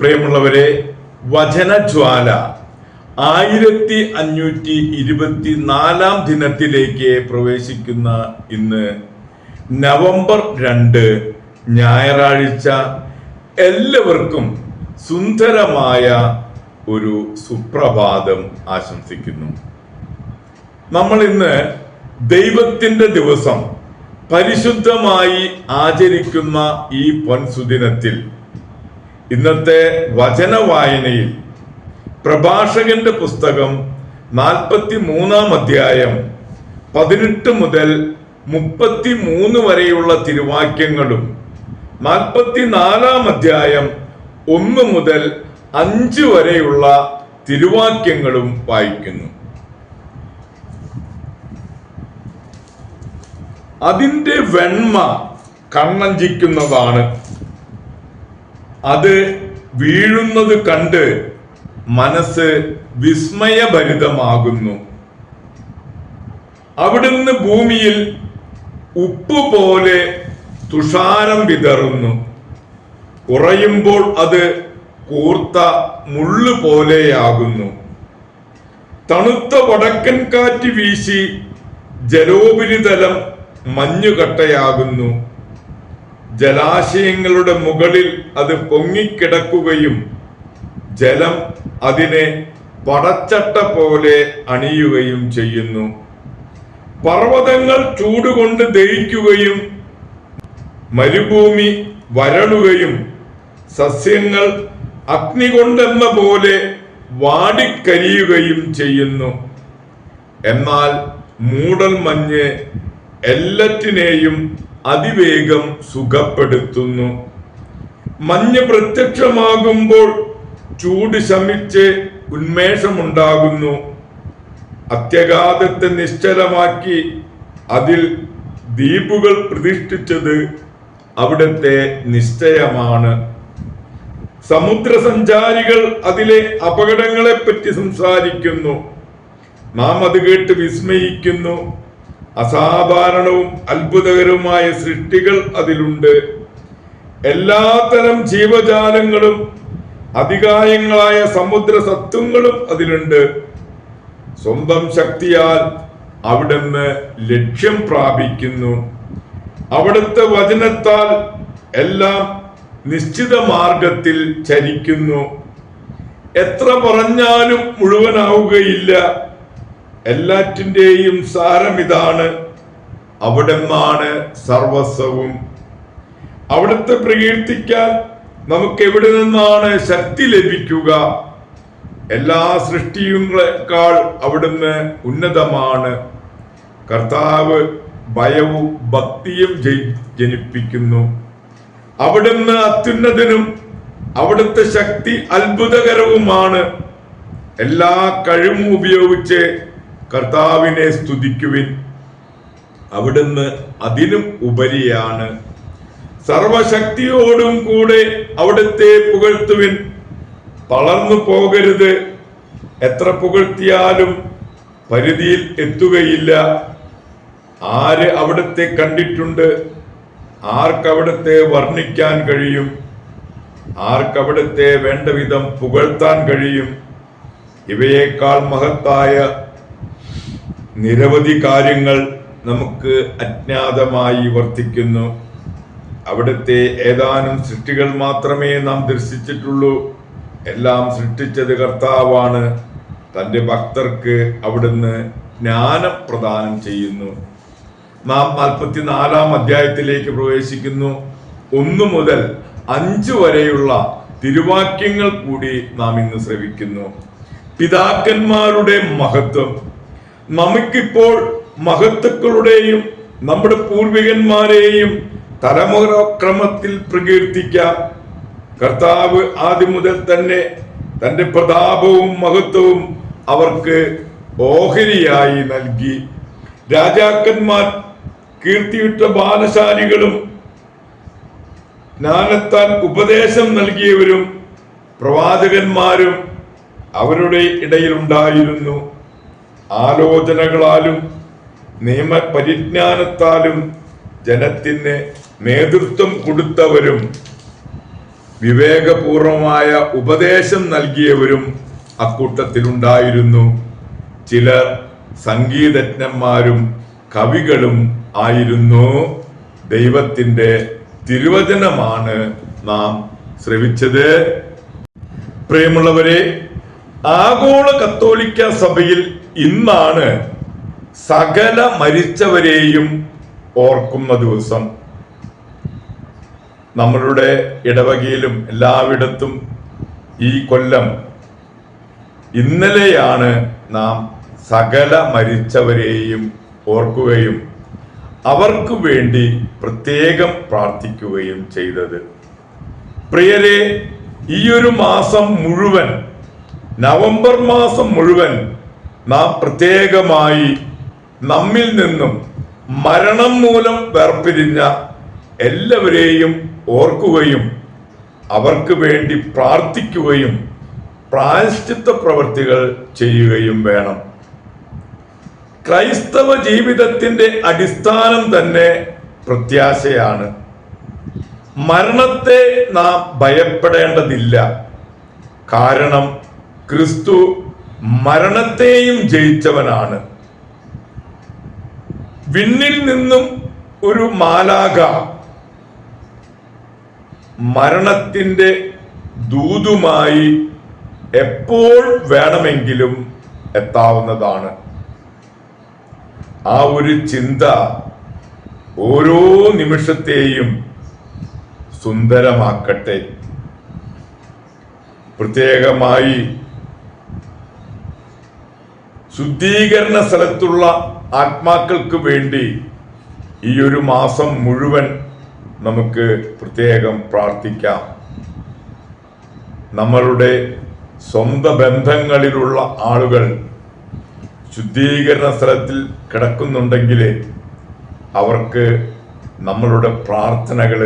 പ്രിയമുള്ളവരെ വചനജ്വാല ആയിരത്തി അഞ്ഞൂറ്റി ഇരുപത്തി നാലാം ദിനത്തിലേക്ക് പ്രവേശിക്കുന്ന ഇന്ന് നവംബർ രണ്ട് ഞായറാഴ്ച എല്ലാവർക്കും സുന്ദരമായ ഒരു സുപ്രഭാതം ആശംസിക്കുന്നു. നമ്മൾ ഇന്ന് ദൈവത്തിന്റെ ദിവസം പരിശുദ്ധമായി ആചരിക്കുന്ന ഈ പൊൻസുദിനത്തിൽ ഇന്നത്തെ വചന വായനയിൽ പ്രഭാഷകന്റെ പുസ്തകം നാൽപ്പത്തി മൂന്നാം അധ്യായം പതിനെട്ട് മുതൽ മുപ്പത്തി മൂന്ന് വരെയുള്ള തിരുവാക്യങ്ങളും നാൽപ്പത്തി നാലാം അധ്യായം ഒന്ന് മുതൽ അഞ്ച് വരെയുള്ള തിരുവാക്യങ്ങളും വായിക്കുന്നു. അതിന്റെ വെണ്മ കണ്ണഞ്ചിക്കുന്നതാണ്. അത് വീഴുന്നത് കണ്ട് മനസ്സ് വിസ്മയഭരിതമാകുന്നു. അവിടുന്ന് ഭൂമിയിൽ ഉപ്പ് പോലെ തുഷാരം വിതറുന്നു. കുറയുമ്പോൾ അത് കൂർത്ത മുള്ളു പോലെയാകുന്നു. തണുത്ത വടക്കൻ കാറ്റ് വീശി ജലോപരിതലം മഞ്ഞുകട്ടയാകുന്നു. ജലാശയങ്ങളുടെ മുകളിൽ അത് പൊങ്ങിക്കിടക്കുകയും ജലം അതിനെ പടച്ചട്ട പോലെ അണിയുകയും ചെയ്യുന്നു. പർവതങ്ങൾ ചൂടുകൊണ്ട് ദഹിക്കുകയും മരുഭൂമി വരളുകയും സസ്യങ്ങൾ അഗ്നി കൊണ്ടെന്ന പോലെ വാടിക്കരിയുകയും ചെയ്യുന്നു. എന്നാൽ മൂടൽ മഞ്ഞ് എല്ലാറ്റിനെയും അതിവേഗം സുഖപ്പെടുത്തുന്നു. മഞ്ഞ് പ്രത്യക്ഷമാകുമ്പോൾ ചൂട് ശമിച്ച് ഉന്മേഷമുണ്ടാകുന്നു. അത്യഗാധത്തെ നിശ്ചലമാക്കി അതിൽ ദ്വീപുകൾ പ്രതിഷ്ഠിച്ചത് അവിടുത്തെ നിശ്ചയമാണ്. സമുദ്രസഞ്ചാരികൾ അതിലെ അപകടങ്ങളെപ്പറ്റി സംസാരിക്കുന്നു. നാം അത് കേട്ട് വിസ്മയിക്കുന്നു. അസാധാരണവും അത്ഭുതകരവുമായ സൃഷ്ടികൾ അതിലുണ്ട്. എല്ലാത്തരം ജീവജാലങ്ങളും അധികായങ്ങളായ സമുദ്ര സത്വങ്ങളും അതിലുണ്ട്. സ്വന്തം ശക്തിയാൽ അവിടുന്ന് ലക്ഷ്യം പ്രാപിക്കുന്നു. അവിടുത്തെ വചനത്താൽ എല്ലാം നിശ്ചിത മാർഗത്തിൽ ചരിക്കുന്നു. എത്ര പറഞ്ഞാലും മുഴുവനാവുകയില്ല. എല്ലാറ്റിന്റെയും സാരം ഇതാണ്. അവിടെന്നാണ് സർവസ്വവും. അവിടുത്തെ പ്രകീർത്തിക്കാൻ നമുക്ക് എവിടെ നിന്നാണ് ശക്തി ലഭിക്കുക? എല്ലാ സൃഷ്ടിയുങ്ങളെക്കാൾ അവിടുന്ന് ഉന്നതമാണ്. കർത്താവ് ഭയവും ഭക്തിയും ജനിപ്പിക്കുന്നു. അവിടുന്ന് അത്യുന്നതനും അവിടുത്തെ ശക്തി അത്ഭുതകരവുമാണ്. എല്ലാ കഴിവും ഉപയോഗിച്ച് കർത്താവിനെ സ്തുതിക്കുവിൻ. അവിടുന്ന് അതിനും ഉപരിയാണ്. സർവശക്തിയോടും കൂടെ അവിടുത്തെ പുകഴ്ത്തുവിൻ. തളർന്നു പോകരുത്. എത്ര പുകഴ്ത്തിയാലും പരിധിയിൽ എത്തുകയില്ല. ആര് അവിടുത്തെ കണ്ടിട്ടുണ്ട്? ആർക്കവിടുത്തെ വർണിക്കാൻ കഴിയും? ആർക്കവിടുത്തെ വേണ്ട വിധം പുകഴ്ത്താൻ കഴിയും? ഇവയേക്കാൾ മഹത്തായ നിരവധി കാര്യങ്ങൾ നമുക്ക് അജ്ഞാതമായി വർത്തിക്കുന്നു. അവിടുത്തെ ഏതാനും സൃഷ്ടികൾ മാത്രമേ നാം ദർശിച്ചിട്ടുള്ളൂ. എല്ലാം സൃഷ്ടിച്ചത് കർത്താവാണ്. തന്റെ ഭക്തർക്ക് അവിടുന്ന് ജ്ഞാനം പ്രദാനം ചെയ്യുന്നു. നാം നാൽപ്പത്തിനാലാം അധ്യായത്തിലേക്ക് പ്രവേശിക്കുന്നു. ഒന്നു മുതൽ അഞ്ചു വരെയുള്ള തിരുവാക്യങ്ങൾ കൂടി നാം ഇന്ന് ശ്രവിക്കുന്നു. പിതാക്കന്മാരുടെ മഹത്വം നമുക്കിപ്പോൾ മഹത്തുക്കളുടെയും നമ്മുടെ പൂർവികന്മാരെയും തലമുറക്രമത്തിൽ പ്രകീർത്തിക്കാം. കർത്താവ് ആദ്യം മുതൽ തന്നെ തന്റെ പ്രതാപവും മഹത്വവും അവർക്ക് ഓഹരിയായി നൽകി. രാജാക്കന്മാർ കീർത്തിയുറ്റ ബാലശാലികളും ജ്ഞാനത്താൽ ഉപദേശം നൽകിയവരും പ്രവാചകന്മാരും അവരുടെ ഇടയിലുണ്ടായിരുന്നു ആലോചനകളാലും നിയമപരിജ്ഞാനത്താലും ജനത്തിന് നേതൃത്വം കൊടുത്തവരും വിവേകപൂർവമായ ഉപദേശം നൽകിയവരും അക്കൂട്ടത്തിലുണ്ടായിരുന്നു. ചിലർ സംഗീതജ്ഞന്മാരും കവികളും ആയിരുന്നു. ദൈവത്തിന്റെ തിരുവചനമാണ് നാം ശ്രവിച്ചത്. പ്രിയമുള്ളവരെ ആഗോള കത്തോലിക്ക സഭയിൽ ഇന്നാണ് സകല മരിച്ചവരെയും ഓർക്കുന്ന ദിവസം. നമ്മളുടെ ഇടവകയിലും എല്ലായിടത്തും ഈ കൊല്ലം ഇന്നലെയാണ് നാം സകല മരിച്ചവരെയും ഓർക്കുകയും അവർക്ക് വേണ്ടി പ്രത്യേകം പ്രാർത്ഥിക്കുകയും ചെയ്തത്. പ്രിയരെ ഒരു മാസം മുഴുവൻ നവംബർ മാസം മുഴുവൻ നാം പ്രത്യേകമായി നമ്മിൽ നിന്നും മരണം മൂലം വേർപിരിഞ്ഞ എല്ലാവരെയും ഓർക്കുകയും അവർക്ക് വേണ്ടി പ്രാർത്ഥിക്കുകയും പ്രായശ്ചിത്ത പ്രവൃത്തികൾ ചെയ്യുകയും വേണം. ക്രൈസ്തവ ജീവിതത്തിന്റെ അടിസ്ഥാനം തന്നെ പ്രത്യാശയാണ്. മരണത്തെ നാം ഭയപ്പെടേണ്ടതില്ല. കാരണം ക്രിസ്തു മരണത്തെയും ജയിച്ചവനാണ്. വിണ്ണിൽ നിന്നും ഒരു മാലാക മരണത്തിന്റെ ദൂതുമായി എപ്പോൾ വേണമെങ്കിലും എത്താവുന്നതാണ്. ആ ഒരു ചിന്ത ഓരോ നിമിഷത്തെയും സുന്ദരമാക്കട്ടെ. പ്രത്യേകമായി ശുദ്ധീകരണ സ്ഥലത്തുള്ള ആത്മാക്കൾക്ക് വേണ്ടി ഈ ഒരു മാസം മുഴുവൻ നമുക്ക് പ്രത്യേകം പ്രാർത്ഥിക്കാം. നമ്മളുടെ സ്വന്ത ബന്ധങ്ങളിലുള്ള ആളുകൾ ശുദ്ധീകരണ സ്ഥലത്തിൽ കിടക്കുന്നുണ്ടെങ്കിൽ അവർക്ക് നമ്മളുടെ പ്രാർത്ഥനകൾ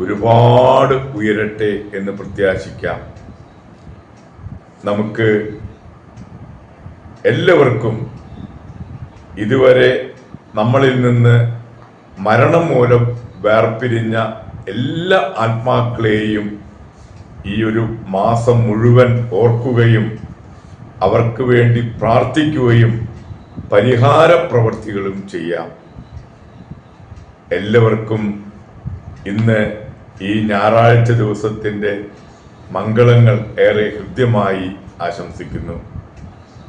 ഒരുപാട് ഉയരട്ടെ എന്ന് പ്രത്യാശിക്കാം. നമുക്ക് എല്ലാവർക്കും ഇതുവരെ നമ്മളിൽ നിന്ന് മരണം മൂലം വേർപിരിഞ്ഞ എല്ലാ ആത്മാക്കളെയും ഈ ഒരു മാസം മുഴുവൻ ഓർക്കുകയും അവർക്ക് വേണ്ടി പ്രാർത്ഥിക്കുകയും പരിഹാര പ്രവൃത്തികളും ചെയ്യാം. എല്ലാവർക്കും ഇന്ന് ഈ ഞായറാഴ്ച ദിവസത്തിന്റെ മംഗളങ്ങൾ ഏറെ ഹൃദ്യമായി ആശംസിക്കുന്നു.